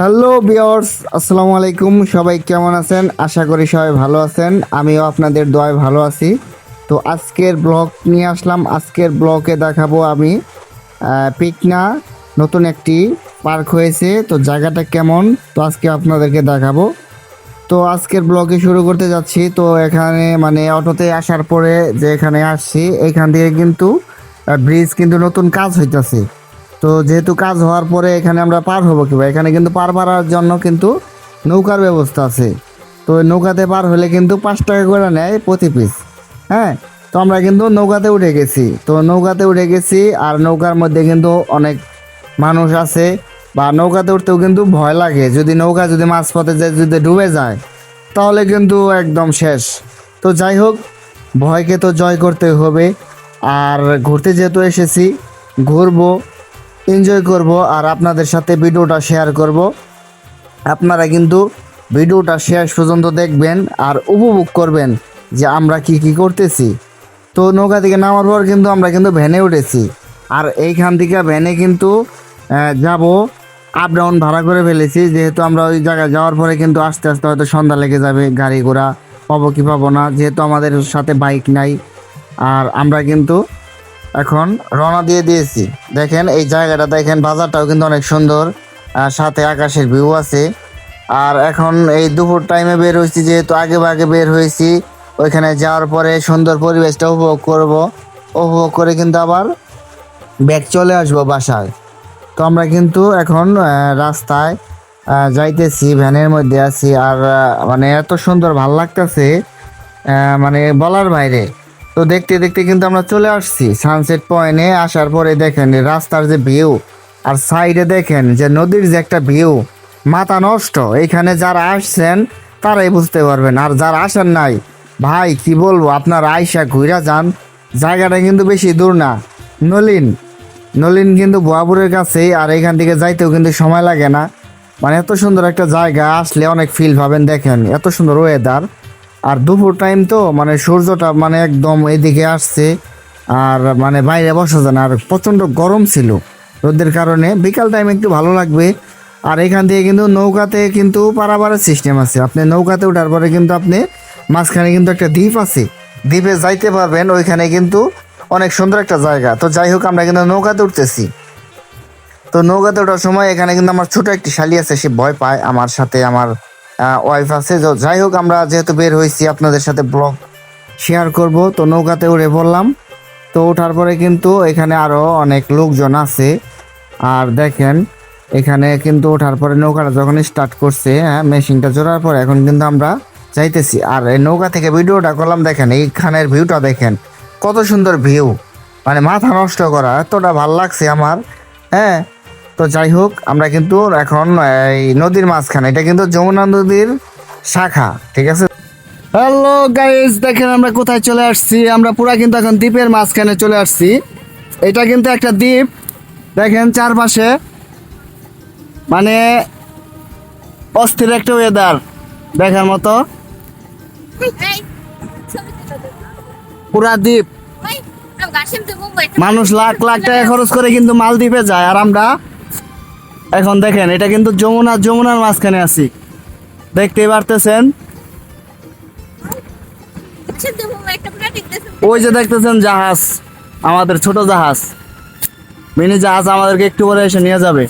Hello বিয়র্স আসসালামু আলাইকুম। সবাই কেমন আছেন? আশা করি সবাই ভালো আছেন। আমিও আপনাদের দোয়ায় ভালো আছি। তো আজকের ব্লগ নিয়ে আসলাম। আজকের ব্লগে দেখাবো আমি পিকনা। নতুন একটি পার্ক হয়েছে। তো জায়গাটা কেমন? তো আজকে আপনাদেরকে দেখাবো। তো আজকের ব্লগে শুরু করতে যাচ্ছি। তো এখানে মানে অটোতে আসার পরে যে এখানে আসছি, এখান থেকে কিন্তু ব্রিজ কিন্তু নতুন কাজ হইতাছে। তো যেহেতু কাজ হওয়ার পরে এখানে আমরা পার হব কিবা এখানে কিন্তু পার পারার জন্য কিন্তু নৌকার ব্যবস্থা আছে। তো নৌকাতে পার হলে কিন্তু পাঁচ টাকা করে নেয় প্রতি পিস হ্যাঁ? তো আমরা কিন্তু নৌকাতে উঠে গেছি। তো নৌকাতে উঠে গেছি আর নৌকার মধ্যে কিন্তু অনেক মানুষ আছে বা নৌকাতে উঠতেও কিন্তু ভয় লাগে। যদি নৌকা যদি মাঝপথে যায়, যদি ডুবে যায়, তাহলে কিন্তু একদম শেষ। তো যাই হোক, ভয়কে তো জয় করতে হবে। আর ঘুরতে যেহেতু এসেছি, ঘুরবো এনজয় করব আর আপনাদের সাথে ভিডিওটা শেয়ার করব। আপনারা কিন্তু ভিডিওটা শেষ পর্যন্ত দেখবেন আর উপভোগ করবেন যে আমরা কি কি করতেছি। তো নৌকা থেকে নামার পর কিন্তু আমরা কিন্তু ভ্যানে উঠেছি। আর এইখান থেকে ভ্যানে কিন্তু যাব আপ ডাউন ভাড়া করে ফেলেছি। যেহেতু আমরা ওই জায়গায় যাওয়ার পরে কিন্তু আস্তে আস্তে হয়তো সন্ধ্যা লেগে যাবে, গাড়ি ঘোড়া পাবো কি পাবো না। যেহেতু আমাদের সাথে বাইক নাই, আর আমরা কিন্তু এখন রওনা দিয়ে দিয়েছি। দেখেন, এই জায়গাটা দেখেন, বাজারটাও কিন্তু অনেক সুন্দর। সাথে আকাশের ভিউ আছে। আর এখন এই দুপুর টাইমে বের হয়েছি, যেহেতু আগে আগে বের হয়েছি, ওইখানে যাওয়ার পরে সুন্দর পরিবেশটা উপভোগ করব। উপভোগ করে কিন্তু আবার ব্যাগ চলে আসব বাসায়। তো আমরা কিন্তু এখন রাস্তায় যাইতেছি, ভ্যানের মধ্যে আছি। আর মানে এত সুন্দর ভালো লাগতেছে মানে বলার বাইরে। তো দেখতে দেখতে কিন্তু আমরা চলে আসছি সানসেট পয়েন্টে আসার পরে দেখেন রাস্তার যে ভিউ আর সাইডে দেখেন যে নদীর যে একটা ভিউ মাথা নষ্ট। এখানে যারা আসছেন, তারাই বুঝতে পারবেন। আর যারা আসেন নাই, ভাই, কি বলব, আপনার আয়সা ঘুরা যান। জায়গাটা কিন্তু বেশি দূর না। নলিন নলিন কিন্তু ভুয়াপুরের কাছেই, আর এখান থেকে যাইতেও কিন্তু সময় লাগে না। মানে এত সুন্দর একটা জায়গা, আসলে অনেক ফিল পাবেন, দেখেন। এত সুন্দর ওয়েদার আর দুপুর টাইম তো মানে সূর্যটা মানে একদম এদিকে আসছে, আর মানে বাইরে বসা যায় না, আর প্রচণ্ড গরম ছিল। রোদের কারণে বিকাল টাইম একটু ভালো লাগবে। আর এখান থেকে কিন্তু নৌকাতে কিন্তু পারাবারের সিস্টেম আছে। আপনি নৌকাতে ওঠার পরে কিন্তু আপনি মাঝখানে কিন্তু একটা দ্বীপ আছে। দ্বীপে যাইতে পারবেন, ওইখানে কিন্তু অনেক সুন্দর একটা জায়গা। তো যাই হোক, আমরা কিন্তু নৌকাতে উঠতেছি। তো নৌকাতে ওঠার সময় এখানে কিন্তু আমার ছোট একটি শালি আছে, সে ভয় পায়। আমার সাথে আমার ওয়াইফ আছে। যাই হোক, আমরা যেহেতু বের হয়েছি, আপনাদের সাথে ব্লগ শেয়ার করব। তো নৌকাতে উঠে পড়লাম। তো ওঠার পরে কিন্তু এখানে আরও অনেক লোকজন আছে। আর দেখেন, এখানে কিন্তু ওঠার পরে নৌকাটা যখন স্টার্ট করছে হ্যাঁ মেশিনটা জোড়ার পরে এখন কিন্তু আমরা যাইতেছি। আর এই নৌকা থেকে ভিডিওটা করলাম, দেখেন, এইখানের ভিউটা দেখেন, কত সুন্দর ভিউ মানে মাথা নষ্ট করা, এতটা ভালো লাগছে আমার। হ্যাঁ তো যাই হোক আমরা কিন্তু এখন এই নদীর মাঝখানে এটা কিন্তু যমুনা নদীর শাখা ঠিক আছে? হ্যালো গাইজ দেখেন আমরা কোথায় চলে আসছি। আমরা পুরা কিন্তু এখন দ্বীপের মাঝখানে চলে আসছি। এটা কিন্তু একটা দ্বীপ। দেখেন চারপাশে মানে অস্থির একটা ওয়েদার দেখার মতো। পুরা দ্বীপ। মানুষ লাখ লাখ টাকা খরচ করে কিন্তু মালদ্বীপে যায়। আর আমরা এখন দেখেন এটা কিন্তু যমুনা যমুনার মাঝখানে আছি। দেখতেই পারতেছেন? ওই যে দেখতেছেন জাহাজ আমাদের ছোট জাহাজ। মিনি জাহাজ আমাদেরকে একটু পরে এসে নিয়ে যাবে।